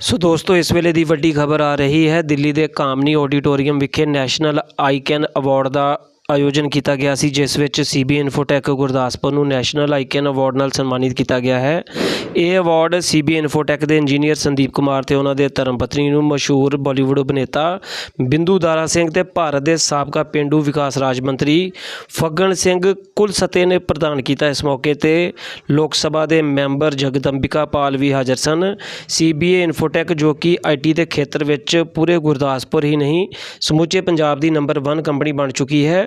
ਸੋ ਦੋਸਤੋ, ਇਸ ਵੇਲੇ ਦੀ ਵੱਡੀ ਖਬਰ ਆ ਰਹੀ ਹੈ ਦਿੱਲੀ ਦੇ ਕਾਮਨੀ ਆਡੀਟੋਰੀਅਮ ਵਿਖੇ ਨੈਸ਼ਨਲ ਆਈਕਨ ਅਵਾਰਡ ਦਾ ਆਯੋਜਨ ਕੀਤਾ ਗਿਆ ਸੀ, ਜਿਸ ਵਿੱਚ ਸੀਬੀ ਇਨਫੋਟੈਕ ਗੁਰਦਾਸਪੁਰ ਨੂੰ ਨੈਸ਼ਨਲ ਆਈਕਨ ਅਵਾਰਡ ਨਾਲ ਸਨਮਾਨਿਤ ਕੀਤਾ ਗਿਆ ਹੈ। ਇਹ ਅਵਾਰਡ ਸੀਬੀ ਇਨਫੋਟੈਕ ਦੇ ਇੰਜੀਨੀਅਰ ਸੰਦੀਪ ਕੁਮਾਰ ਤੇ ਉਹਨਾਂ ਦੇ ਧਰਮਪਤਨੀ ਨੂੰ ਮਸ਼ਹੂਰ ਬਾਲੀਵੁੱਡ ਅਭਿਨੇਤਾ ਬਿੰਦੂ ਦਾਰਾ ਸਿੰਘ ਤੇ ਭਾਰਤ ਦੇ ਸਾਬਕਾ ਪਿੰਡੂ ਵਿਕਾਸ ਰਾਜ ਮੰਤਰੀ ਫੱਗਣ ਸਿੰਘ ਕੁਲਸਤੇ ਨੇ ਪ੍ਰਦਾਨ ਕੀਤਾ ਇਸ ਮੌਕੇ ਤੇ। ਲੋਕ ਸਭਾ ਦੇ ਮੈਂਬਰ ਜਗਦੰਬਿਕਾ ਪਾਲ ਵੀ ਹਾਜ਼ਰ ਸਨ। ਸੀਬੀਏ ਇਨਫੋਟੈਕ ਜੋ ਕਿ ਆਈਟੀ ਦੇ ਖੇਤਰ ਵਿੱਚ ਪੂਰੇ ਗੁਰਦਾਸਪੁਰ ਹੀ ਨਹੀਂ, ਸਮੁੱਚੇ ਪੰਜਾਬ ਦੀ ਨੰਬਰ 1 ਕੰਪਨੀ ਬਣ ਚੁੱਕੀ ਹੈ।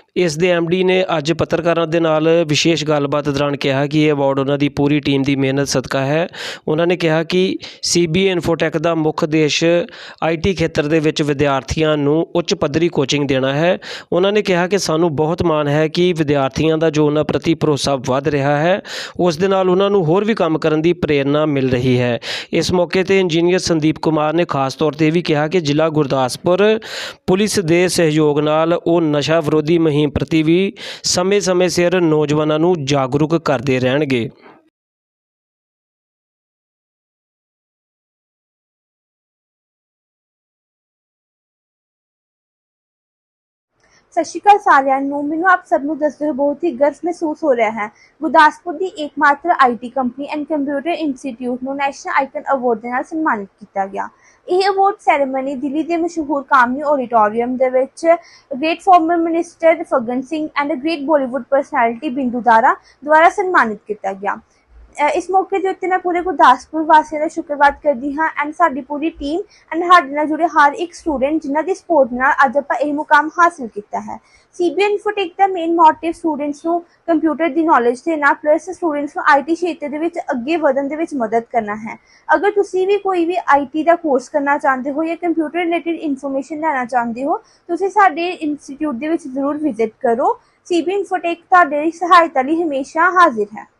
ਇਸ ਦੇ ਡੀ ਨੇ ਅੱਜ ਪੱਤਰਕਾਰਾਂ ਦੇ ਨਾਲ ਵਿਸ਼ੇਸ਼ ਗੱਲਬਾਤ ਦੌਰਾਨ ਕਿਹਾ ਕਿ ਇਹ ਅਵਾਰਡ ਉਹਨਾਂ ਦੀ ਪੂਰੀ ਟੀਮ ਦੀ ਮਿਹਨਤ ਸਦਕਾ ਹੈ। ਉਹਨਾਂ ਨੇ ਕਿਹਾ ਕਿ ਸੀਬੀਏ ਇਨਫੋਟੈਕ ਦਾ ਮੁੱਖ ਉਦੇਸ਼ ਆਈਟੀ ਖੇਤਰ ਦੇ ਵਿੱਚ ਵਿਦਿਆਰਥੀਆਂ ਨੂੰ ਉੱਚ ਪੱਧਰੀ ਕੋਚਿੰਗ ਦੇਣਾ ਹੈ। ਉਹਨਾਂ ਨੇ ਕਿਹਾ ਕਿ ਸਾਨੂੰ ਬਹੁਤ ਮਾਣ ਹੈ ਕਿ ਵਿਦਿਆਰਥੀਆਂ ਦਾ ਜੋ ਉਹਨਾਂ ਪ੍ਰਤੀ ਭਰੋਸਾ ਵੱਧ ਰਿਹਾ ਹੈ, ਉਸ ਦੇ ਨਾਲ ਉਹਨਾਂ ਨੂੰ ਹੋਰ ਵੀ ਕੰਮ ਕਰਨ ਦੀ ਪ੍ਰੇਰਣਾ ਮਿਲ ਰਹੀ ਹੈ। ਇਸ ਮੌਕੇ ਤੇ ਇੰਜੀਨੀਅਰ ਸੰਦੀਪ ਕੁਮਾਰ ਨੇ ਖਾਸ ਤੌਰ ਤੇ ਇਹ ਵੀ ਕਿਹਾ ਕਿ ਜ਼ਿਲ੍ਹਾ ਗੁਰਦਾਸਪੁਰ ਪੁਲਿਸ ਦੇ ਸਹਿਯੋਗ ਨਾਲ ਉਹ ਨਸ਼ਾ ਵਿਰੋਧੀ ਮੁਹਿੰਮ ਪ੍ਰਤੀ ਵੀ ਸਮੇਂ-ਸਮੇਂ ਸਿਰ ਨੌਜਵਾਨਾਂ ਨੂੰ ਜਾਗਰੂਕ ਕਰਦੇ ਰਹਿਣਗੇ। ਸਤਿ ਸ਼੍ਰੀ ਅਕਾਲ ਸਾਰਿਆਂ ਨੂੰ। ਮੈਨੂੰ ਆਪ ਸਭ ਨੂੰ ਦੱਸਦੇ ਹੋਏ ਬਹੁਤ ਹੀ ਗਰਵ ਮਹਿਸੂਸ ਹੋ ਰਿਹਾ ਹੈ। ਗੁਰਦਾਸਪੁਰ ਦੀ ਇੱਕਮਾਤਰ IT company and computer institute ਨੂੰ ਨੈਸ਼ਨਲ ਆਈਕਨ ਅਵਾਰਡ ਦੇ ਨਾਲ ਸਨਮਾਨਿਤ ਕੀਤਾ ਗਿਆ। ਇਹ ਅਵਾਰਡ ਸੈਰੇਮਨੀ ਦਿੱਲੀ ਦੇ ਮਸ਼ਹੂਰ ਕਾਮਨੀ ਆਡੀਟੋਰੀਅਮ ਦੇ ਵਿੱਚ great farmer minister Phagan Singh and great Bollywood personality Bindu Dara ਦੁਆਰਾ ਸਨਮਾਨਿਤ ਕੀਤਾ ਗਿਆ। ਇਸ ਮੌਕੇ ਦੇ ਉੱਤੇ ਮੈਂ ਪੂਰੇ ਗੁਰਦਾਸਪੁਰ ਵਾਸੀਆਂ ਦਾ ਸ਼ੁਕਰਵਾਦ ਕਰਦੀ ਹਾਂ ਐਂਡ ਸਾਡੀ ਪੂਰੀ ਟੀਮ ਐਂਡ ਸਾਡੇ ਨਾਲ ਜੁੜੇ ਹਰ ਇੱਕ ਸਟੂਡੈਂਟ ਜਿਨ੍ਹਾਂ ਦੀ ਸਪੋਰਟ ਨਾਲ ਅੱਜ ਆਪਾਂ ਇਹ ਮੁਕਾਮ ਹਾਸਿਲ ਕੀਤਾ ਹੈ। ਸੀਬੀਐਨ ਇਨਫੋਟੈਕ ਦਾ ਮੇਨ ਮੋਟਿਵ ਸਟੂਡੈਂਟਸ ਨੂੰ ਕੰਪਿਊਟਰ ਦੀ ਨੌਲੇਜ ਦੇਣਾ ਪਲੱਸ ਸਟੂਡੈਂਟਸ ਨੂੰ ਆਈਟੀ ਖੇਤਰ ਦੇ ਵਿੱਚ ਅੱਗੇ ਵਧਣ ਦੇ ਵਿੱਚ ਮਦਦ ਕਰਨਾ ਹੈ। ਅਗਰ ਤੁਸੀਂ ਵੀ ਕੋਈ ਵੀ ਆਈਟੀ ਦਾ ਕੋਰਸ ਕਰਨਾ ਚਾਹੁੰਦੇ ਹੋ ਜਾਂ ਕੰਪਿਊਟਰ ਰਿਲੇਟਡ ਇਨਫੋਰਮੇਸ਼ਨ ਲੈਣਾ ਚਾਹੁੰਦੇ ਹੋ, ਤੁਸੀਂ ਸਾਡੇ ਇੰਸਟੀਚਿਊਟ ਦੇ ਵਿੱਚ ਜ਼ਰੂਰ ਵਿਜ਼ਿਟ ਕਰੋ। ਸੀਬੀ ਇਨਫੋਟੈਕ ਤੁਹਾਡੇ ਸਹਾਇਤਾ ਲਈ ਹਮੇਸ਼ਾ ਹਾਜ਼ਰ ਹੈ।